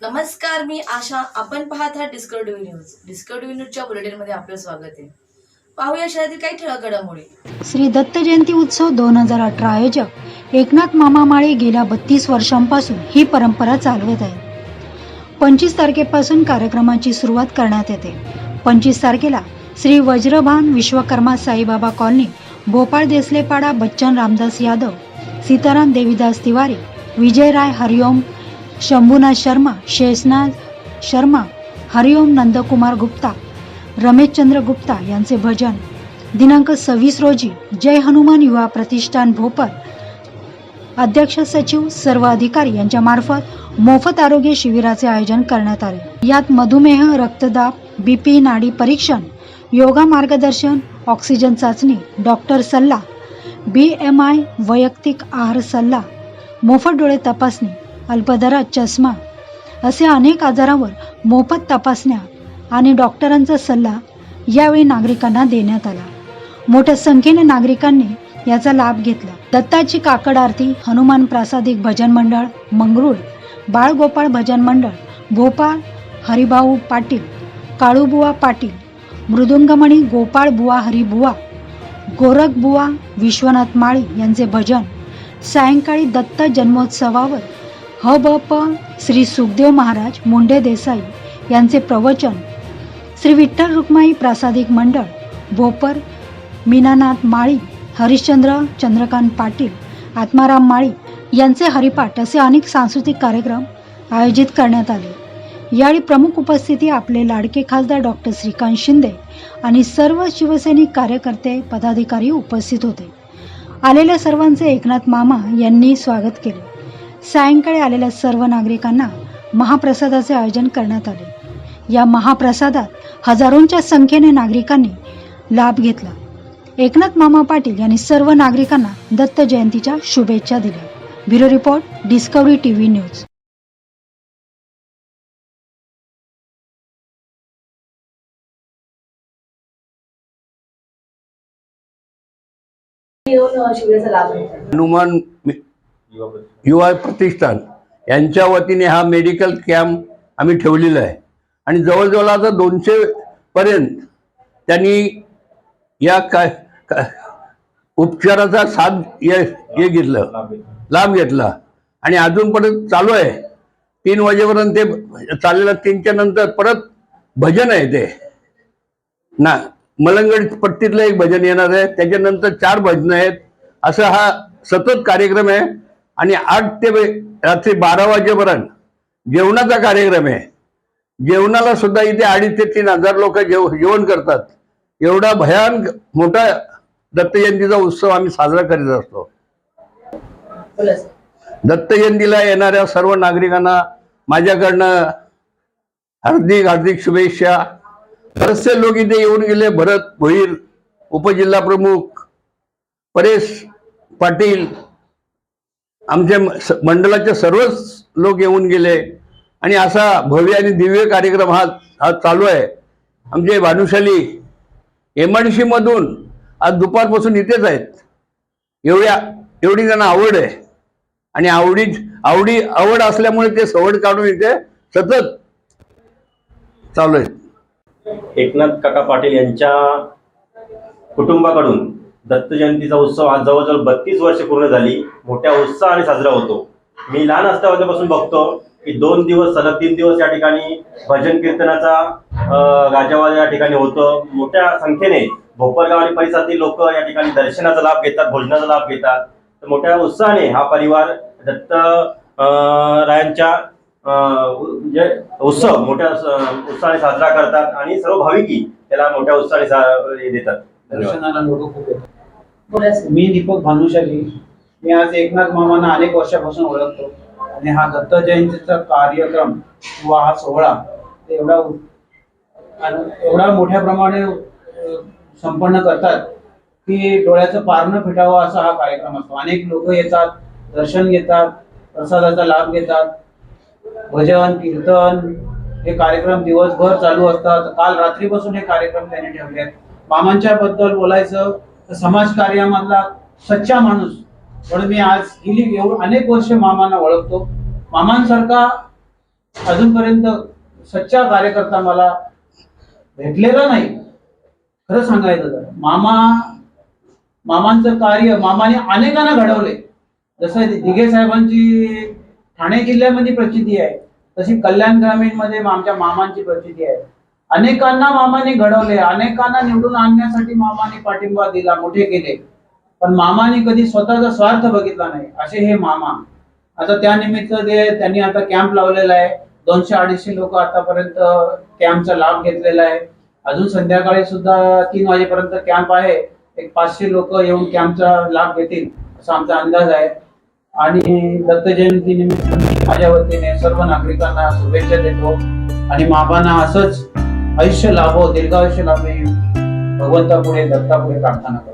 नमस्कार मी आशा. आपण पाहत आहात डिस्कवरी न्यूज डिस्कवरी न्यूजच्या बुलेटिनमध्ये आपलं स्वागत आहे. पाहूया शहरातील काही ठळक घडामोडी. श्री दत्त जयंती उत्सव दोन हजार अठरा आयोजक एकनाथ मामा माळे गेल्या बत्तीस वर्षांपासून ही परंपरा चालवत आहे पंचवीस तारखेपासून कार्यक्रमाची सुरुवात करण्यात येते. पंचवीस तारखेला श्री वज्रभान विश्वकर्मा साईबाबा कॉलनी भोपाळ देसलेपाडा बच्चन रामदास यादव सीताराम देवीदास तिवारी विजय राय हरिओम शंभूनाथ शर्मा शेषनाथ शर्मा हरिओम नंदकुमार गुप्ता रमेशचंद्र गुप्ता यांचे भजन. दिनांक सव्वीस रोजी जय हनुमान युवा प्रतिष्ठान भोपर. अध्यक्ष सचिव सर्व अधिकारी यांच्या मार्फत मोफत आरोग्य शिबिराचे आयोजन करण्यात आले. यात मधुमेह रक्तदाब बीपी नाडी परीक्षण योगा मार्गदर्शन ऑक्सिजन चाचणी डॉक्टर सल्ला बी एम आय वैयक्तिक आहार सल्ला मोफत डोळे तपासणी अल्पदरात चष्मा असे अनेक आजारावर मोफत तपासण्या आणि डॉक्टरांचा सल्ला यावेळी नागरिकांना देण्यात आला. मोठ्या संख्येने नागरिकांनी याचा लाभ घेतला. दत्ताची काकड आरती हनुमान प्रासादिक भजन मंडळ मंगरुळ बाळगोपाळ भजन मंडळ भोपाळ हरिभाऊ पाटील काळूबुवा पाटील मृदुंगमणी गोपाळ बुवा हरिबुवा गोरखबुवा विश्वनाथ माळी यांचे भजन सायंकाळी दत्त जन्मोत्सवावर ह ब प श्री सुखदेव महाराज मुंडे देसाई यांचे प्रवचन श्री विठ्ठल रुक्माई प्रासादिक मंडळ भोपर मीनानाथ माळी हरिश्चंद्र चंद्रकांत पाटील आत्माराम माळी यांचे हरिपाठ असे अनेक सांस्कृतिक कार्यक्रम आयोजित करण्यात आले. यावेळी प्रमुख उपस्थिती आपले लाडके खासदार डॉक्टर श्रीकांत शिंदे आणि सर्व शिवसैनिक कार्यकर्ते पदाधिकारी उपस्थित होते. आलेल्या सर्वांचे एकनाथ मामा यांनी स्वागत केले. सायंकाळी आलेल्या सर्व नागरिकांना महाप्रसादाचे आयोजन करण्यात आले. या महाप्रसादात हजारोंच्या संख्येने नागरिकांनी लाभ घेतला. एकनाथ मामा पाटील यांनी सर्व नागरिकांना दत्त जयंतीच्या शुभेच्छा दिल्या. Bureau report Discovery TV news. Hanuman Yuva Pratishthan. यांच्या वतीने हा मेडिकल कॅम्प आम्ही ठेवलेला आहे. आणि जवळजवळ आता दोनशे पर्यंत त्यांनी या काय का- उपचाराचा साथ हे घेतलं. लाभ घेतला. आणि अजूनपर्यंत चालू आहे. तीन वाजेपर्यंत ते चाललेलं तीनच्या नंतर परत भजन आहे ते. ना मलंगड पट्टीतलं एक भजन येणार आहे. त्याच्यानंतर चार भजन आहेत. असं हा सतत कार्यक्रम आहे. आणि आठ ते रात्री बारा वाजेपर्यंत जेवणाचा कार्यक्रम आहे. जेवणाला सुद्धा इथे अडीच ते तीन हजार लोक जेव जेवण करतात. एवढा भयान मोठा दत्त जयंतीचा उत्सव आम्ही साजरा करीत असतो. बोला सर. दत्त जयंतीला येणाऱ्या सर्व नागरिकांना माझ्याकडनं हार्दिक हार्दिक शुभेच्छा. बरेचसे लोक इथे येऊन गेले. भरत भोईर उपजिल्हा प्रमुख परेश पाटील आमच्या मंडळाचे सर्वच लोक येऊन गेले. आणि असा भव्य आणि दिव्य कार्यक्रम हा हा चालू आहे. आमचे भानुशाली एमआयडीसीमधून मधून आज दुपारपासून इथेच आहेत. एवढ्या एवढी त्यांना आवड आहे. आणि आवडी आवडी आवड असल्यामुळे ते सवड काढून इथे सतत चालू आहेत. एकनाथ काका पाटील यांच्या कुटुंबाकडून दत्त जयंतीचा उत्सव आज जवळजवळ बत्तीस वर्ष पूर्ण झाली. मोठ्या उत्साहाने साजरा होतो. मी लहान असल्यापासून बघतो की दोन दिवस सलग तीन दिवस या ठिकाणी भजन कीर्तनाचा गाजावाजा या ठिकाणी होतं. मोठ्या संख्येने भोपरगाव आणि परिसरातील लोक या ठिकाणी दर्शनाचा लाभ घेतात भोजनाचा लाभ घेतात. तर मोठ्या उत्साहाने हा परिवार दत्त रायांच्या अं, म्हणजे उत्सव मोठ्या उत्साहाने साजरा करतात आणि सर्व भाविकी त्याला मोठ्या उत्साहाने देतात. धन्यवाद. मी दीपक भानुशाली. मी आज एकनाथ मामांना अनेक वर्षापासून ओळखतो. आणि हा दत्त जयंतीचा कार्यक्रम किंवा हा सोहळा एवढा एवढा मोठ्या प्रमाणे संपन्न करतात की डोळ्याचं पारणं फिटावं असा हा कार्यक्रम असतो. अनेक लोक येतात दर्शन घेतात प्रसादाचा लाभ घेतात. भजन कीर्तन हे कार्यक्रम दिवसभर चालू असतात. काल रात्रीपासून हे कार्यक्रम त्यांनी ठेवले आहेत. मामांच्या बद्दल बोलायचं समाज समाजकार्यामधला सच्चा माणूस म्हणून मी आज गेली एवढ- अनेक वर्ष मामांना ओळखतो. मामांसारखा अजूनपर्यंत सच्चा कार्यकर्ता मला भेटलेला नाही. खरं सांगायचं तर मामा मामांचं कार्य मामाने अनेकांना घडवले. जसं दिघे साहेबांची ठाणे जिल्ह्यामध्ये प्रचिती आहे तशी कल्याण ग्रामीणमध्ये आमच्या मामांची प्रचिती आहे. अनेकांना मामाने घडवले अनेकांना निवडून आणण्यासाठी मामाने पाठिंबा दिला मोठे केले. पण मामाने कधी स्वतःचा स्वार्थ बघितला नाही असे हे मामा. आता त्यानिमित्त जे त्यांनी आता कॅम्प लावलेला आहे दोनशे अडीचशे लोक आतापर्यंत कॅम्पचा लाभ घेतलेला आहे. अजून संध्याकाळी सुद्धा तीन वाजेपर्यंत कॅम्प आहे एक पाचशे लोक येऊन कॅम्पचा लाभ घेतील असा आमचा अंदाज आहे. आणि दत्त जयंती निमित्त माझ्या वतीने सर्व नागरिकांना शुभेच्छा देतो. आणि मामांना असंच आयुष्य लाभो दीर्घायुष्य लाभो ही भगवंतापुढे दत्तापुढे प्रार्थना करतो.